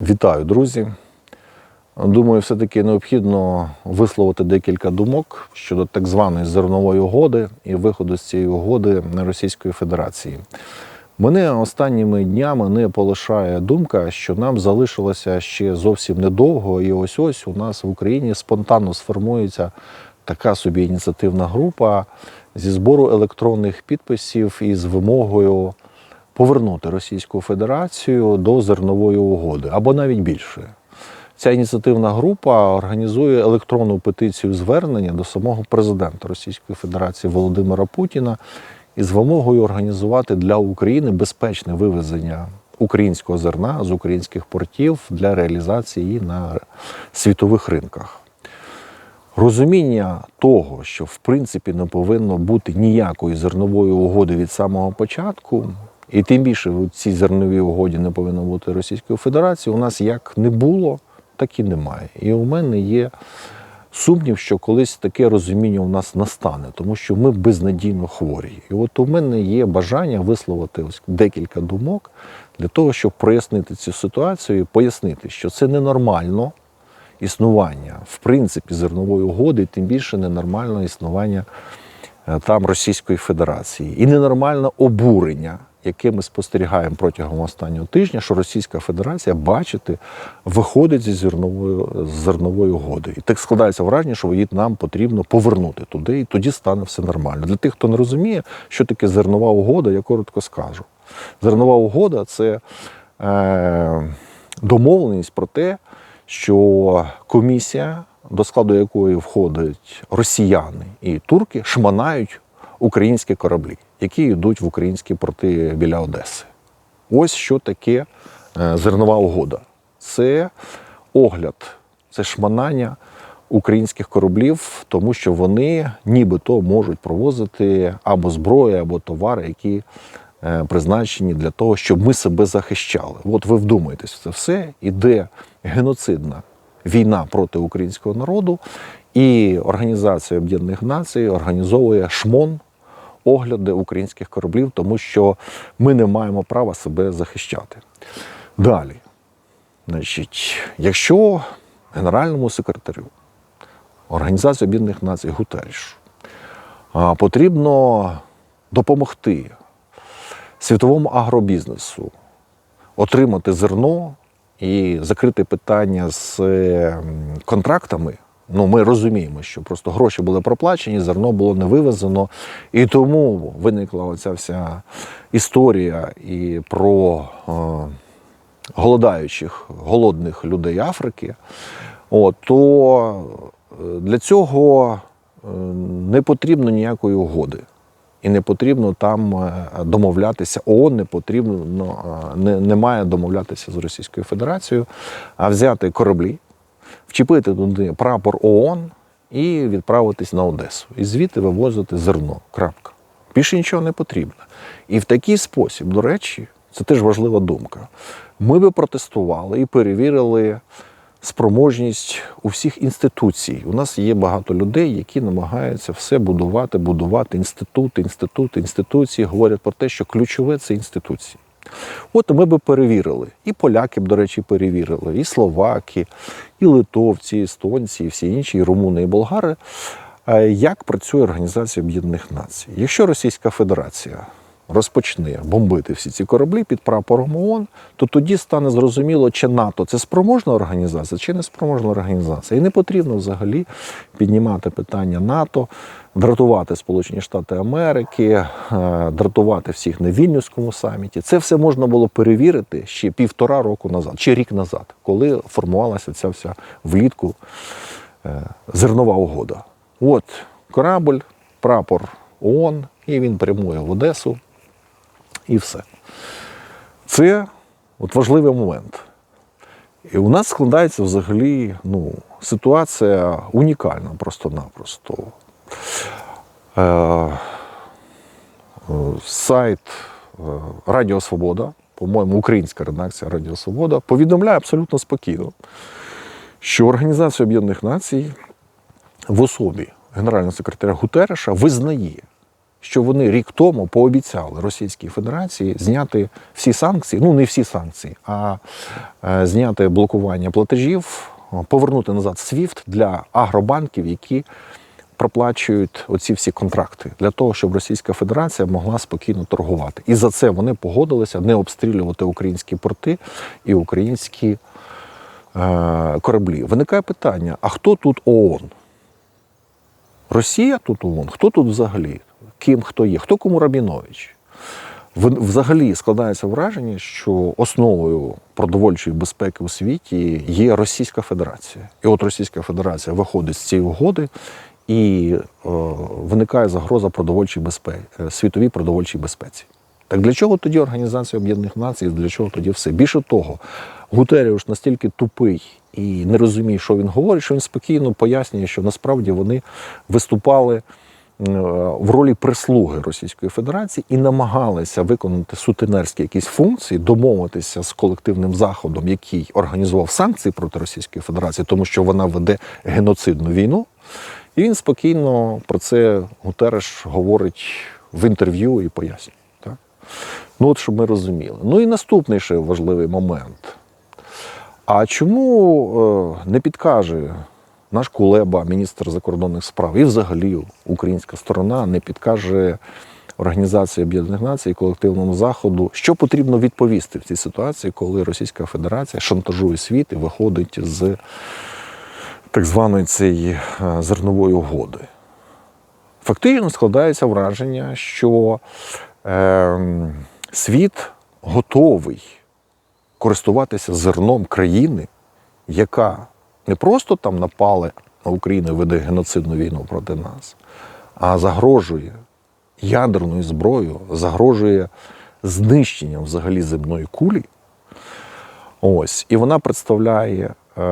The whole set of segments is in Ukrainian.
Вітаю, друзі. Думаю, все-таки необхідно висловити декілька думок щодо так званої зернової угоди і виходу з цієї угоди на Російської Федерації. Мене останніми днями не полишає думка, що нам залишилося ще зовсім недовго, і ось ось у нас в Україні спонтанно сформується така собі ініціативна група зі збору електронних підписів із вимогою повернути Російську Федерацію до зернової угоди або навіть більше. Ця ініціативна група організує електронну петицію звернення до самого президента Російської Федерації Володимира Путіна із вимогою організувати для України безпечне вивезення українського зерна з українських портів для реалізації на світових ринках. Розуміння того, що в принципі не повинно бути ніякої зернової угоди від самого початку, і тим більше в цій зерновій угоді не повинно бути Російської Федерації, у нас як не було, так і немає. І у мене є сумнів, що колись таке розуміння у нас настане, тому що ми безнадійно хворі. І от у мене є бажання висловити ось декілька думок для того, щоб прояснити цю ситуацію і пояснити, що це ненормально існування в принципі зернової угоди, і тим більше ненормальне існування там Російської Федерації. І ненормальне обурення, яке ми спостерігаємо протягом останнього тижня, що Російська Федерація, бачите, виходить зі зернової, з зернової угоди. І так складається враження, що її нам потрібно повернути туди, і тоді стане все нормально. Для тих, хто не розуміє, що таке зернова угода, я коротко скажу. Зернова угода це е, домовленість про те, що комісія, до складу якої входять росіяни і турки, шманають українські кораблі, які йдуть в українські порти біля Одеси. Ось що таке е, зернова угода. Це огляд, це шманання українських кораблів, тому що вони нібито можуть провозити або зброю, або товари, які е, призначені для того, щоб ми себе захищали. От ви вдумаєтесь, в це все іде геноцидна війна проти українського народу, і Організація Об'єднаних Націй організовує шмон огляди українських кораблів, тому що ми не маємо права себе захищати. Далі, значить, якщо генеральному секретарю Організації Об'єднаних Націй Гутерішу потрібно допомогти світовому агробізнесу отримати зерно і закрити питання з е, контрактами. Ну, ми розуміємо, що просто гроші були проплачені, зерно було не вивезено. І тому виникла оця вся історія і про е, голодаючих, голодних людей Африки. От, то е, для цього е, не потрібно ніякої угоди. І не потрібно там е, домовлятися. ООН не потрібно е, не, не має домовлятися з Російською Федерацією, а взяти кораблі, вчепити туди прапор ООН і відправитись на Одесу. І звідти вивозити зерно. Крапка. Більше нічого не потрібно. І в такий спосіб, до речі, це теж важлива думка. Ми би протестували і перевірили спроможність у всіх інституцій. У нас є багато людей, які намагаються все будувати, будувати інститути, інститути, інституції, говорять про те, що ключове це інституції. От ми би перевірили. І поляки б, до речі, перевірили, і словаки, і литовці, і естонці, і всі інші, і румуни, і болгари. е, Як працює Організація Об'єднаних Націй? Якщо Російська Федерація розпочне бомбити всі ці кораблі під прапором ООН, то тоді стане зрозуміло, чи НАТО це спроможна організація, чи не спроможна організація. І не потрібно взагалі піднімати питання НАТО, дратувати Сполучені Штати Америки, е, дратувати всіх на Вільнюському саміті. Це все можна було перевірити ще півтора року назад, чи рік назад, коли формувалася ця вся влітку е, зернова угода. От корабль, прапор ООН, і він прямує в Одесу, і все. Це от важливий момент. І у нас складається взагалі ну, ситуація унікальна просто-напросто. Е, сайт е, Радіо Свобода, по-моєму, українська редакція Радіо Свобода, повідомляє абсолютно спокійно, що Організація Об'єднаних Націй в особі генерального секретаря Гутереша визнає що вони рік тому пообіцяли Російській Федерації зняти всі санкції, ну не всі санкції, а е, зняти блокування платежів, повернути назад SWIFT для агробанків, які проплачують оці всі контракти для того, щоб Російська Федерація могла спокійно торгувати. І за це вони погодилися не обстрілювати українські порти і українські е, кораблі. Виникає питання: а хто тут ООН? Росія тут ООН? Хто тут взагалі? Ким хто є? Хто кому Рабінович? Взагалі складається враження, що основою продовольчої безпеки у світі є Російська Федерація. І от Російська Федерація виходить з цієї угоди, і е, виникає загроза продовольчій безпеці, світовій продовольчій безпеці. Так для чого тоді Організація Об'єднаних Націй? Для чого тоді все? Більше того, Гутеріуш настільки тупий і не розуміє, що він говорить, що він спокійно пояснює, що насправді вони виступали е, в ролі прислуги Російської Федерації і намагалися виконати сутенерські якісь функції, домовитися з колективним заходом, який організував санкції проти Російської Федерації, тому що вона веде геноцидну війну. І він спокійно про це Гутереш говорить в інтерв'ю і пояснює. Так? Ну, от щоб ми розуміли. Ну і наступний ще важливий момент. А чому е, не підкаже наш Кулеба, міністр закордонних справ, і взагалі українська сторона не підкаже Організації Об'єднаних Націй колективному заходу, що потрібно відповісти в цій ситуації, коли Російська Федерація шантажує світ і виходить з так званої цієї е, зернової угоди. Фактично складається враження, що е, світ готовий користуватися зерном країни, яка не просто там напала на Україну і веде геноцидну війну проти нас, а загрожує ядерною зброєю, загрожує знищенням взагалі земної кулі. Ось, і вона представляє е,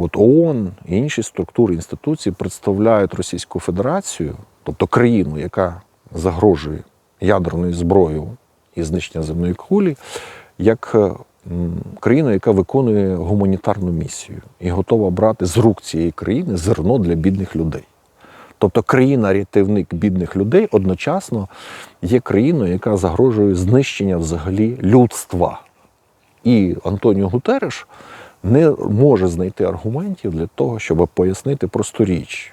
от ООН і інші структури інституції представляють Російську Федерацію, тобто країну, яка загрожує ядерною зброєю і знищення земної кулі, як е, країну, яка виконує гуманітарну місію і готова брати з рук цієї країни зерно для бідних людей. Тобто країна-рятівник бідних людей одночасно є країною, яка загрожує знищення взагалі людства. І Антоніо Гутереш не може знайти аргументів для того, щоб пояснити просту річ,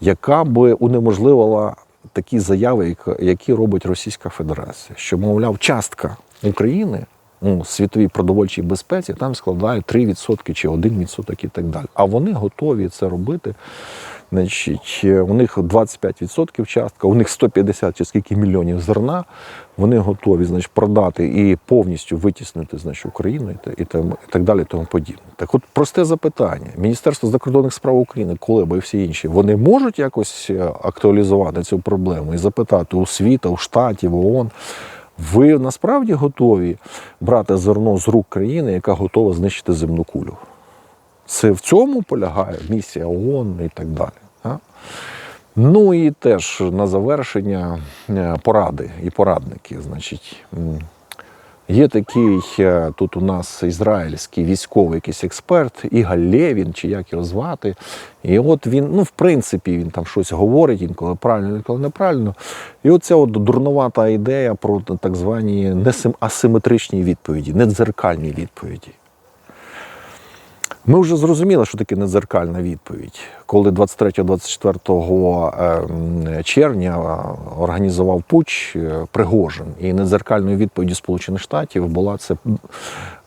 яка би унеможливила такі заяви, які робить Російська Федерація, що, мовляв, частка України ну, світовій продовольчій безпеці там складає 3% чи 1% і так далі. А вони готові це робити. Значить, е, у них 25% частка, у них 150 чи скільки мільйонів зерна. Вони готові значить, продати і повністю витіснити значить, Україну і, так далі, тому подібне. Так от просте запитання. Міністерство закордонних справ України, Кулеба і всі інші, вони можуть якось е, актуалізувати цю проблему і запитати у світа, у штатів, ООН, ви насправді готові брати зерно з рук країни, яка готова знищити земну кулю? Це в цьому полягає місія ООН і так далі. Ну і теж на завершення е, поради і порадники. Значить, є такий е, тут у нас ізраїльський військовий якийсь експерт, Ігаль Лєвін, чи як його звати. І от він, ну, в принципі, він там щось говорить, інколи правильно, інколи неправильно. І оця от дурнувата ідея про так звані асиметричні відповіді, недзеркальні відповіді. Ми вже зрозуміли, що таке недзеркальна відповідь. Коли 23-24 ем, червня е, організував путч е, Пригожин, і недзеркальною відповіддю Сполучених Штатів була це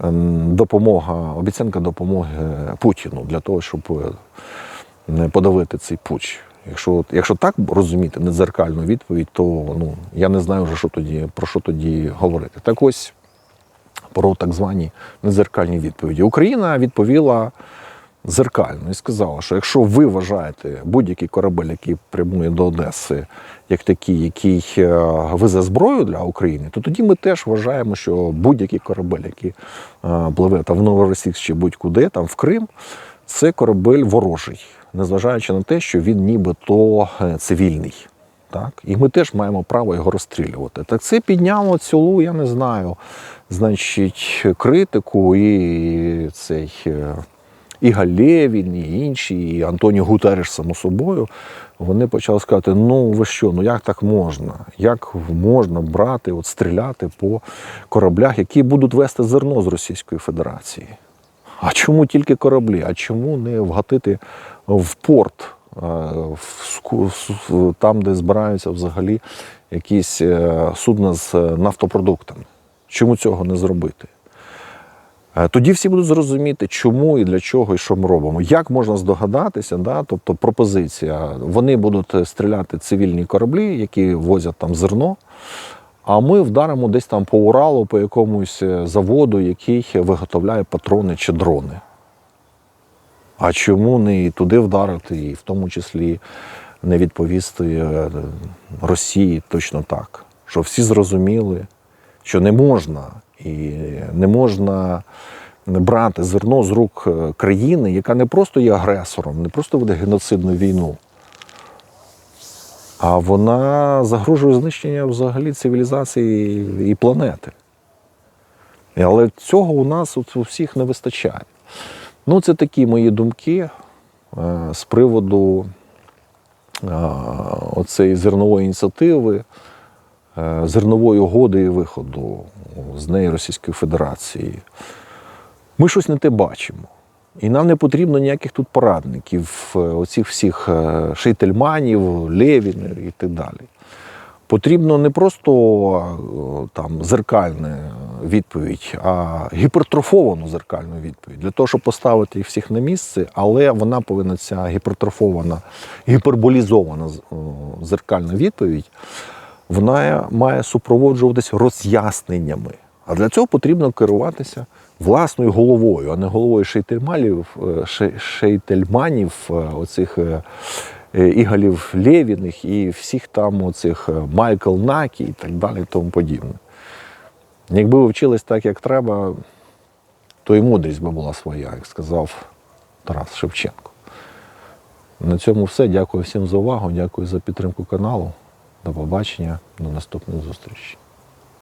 ем, допомога, обіцянка допомоги Путіну для того, щоб е, подавити цей путч. Якщо, якщо так розуміти недзеркальну відповідь, то ну, я не знаю вже, що тоді, про що тоді говорити. Так ось про так звані незеркальні відповіді. Україна відповіла зеркально і сказала, що якщо ви вважаєте будь-який корабель, який прямує до Одеси, як такий, який е, везе зброю для України, то тоді ми теж вважаємо, що будь-який корабель, який е, пливе там в Новоросійськ чи будь-куди, там в Крим, це корабель ворожий, незважаючи на те, що він нібито е, цивільний. Так? І ми теж маємо право його розстрілювати. Так це підняло цілу, я не знаю, значить, критику і цей. е, і Галєвін, і інші, і Антоніо Гутереш, само собою, вони почали сказати: ну ви що, ну як так можна? Як можна брати, от стріляти по кораблях, які будуть вести зерно з Російської Федерації? А чому тільки кораблі? А чому не вгатити в порт, там, де збираються взагалі якісь е, судна з е, нафтопродуктами? Чому цього не зробити? Е, Тоді всі будуть зрозуміти, чому і для чого, і що ми робимо. Як можна здогадатися, да? тобто пропозиція, вони будуть е, стріляти цивільні кораблі, які возять там зерно, а ми вдаримо десь там по Уралу, по якомусь е, заводу, який виготовляє патрони чи дрони. А чому не туди вдарити, і в тому числі не відповісти е, Росії точно так, що всі зрозуміли, що не можна і не можна брати зерно з рук е, країни, яка не просто є агресором, не просто веде геноцидну війну, а вона загрожує знищення взагалі цивілізації і планети. Але цього у нас у всіх не вистачає. Ну, це такі мої думки е, з приводу е, оцеї зернової ініціативи, е, зернової угоди і виходу з неї Російської Федерації. Ми щось не те бачимо. І нам не потрібно ніяких тут порадників, оцих всіх шейтельманів, левінів і так далі. Потрібно не просто там зеркальна відповідь, а гіпертрофовану зеркальну відповідь для того, щоб поставити їх всіх на місце, але вона повинна ця гіпертрофована, гіперболізована зеркальна відповідь, вона має супроводжуватися роз'ясненнями. А для цього потрібно керуватися власною головою, а не головою шейтельманів, е, шейтельманів е, оцих е, Ігалів Лєвіних і всіх там оцих Майкл Накі і так далі, і тому подібне. Якби ви вчились так, як треба, то і мудрість би була своя, як сказав Тарас Шевченко. На цьому все. Дякую всім за увагу, дякую за підтримку каналу. До побачення, до наступних зустрічей.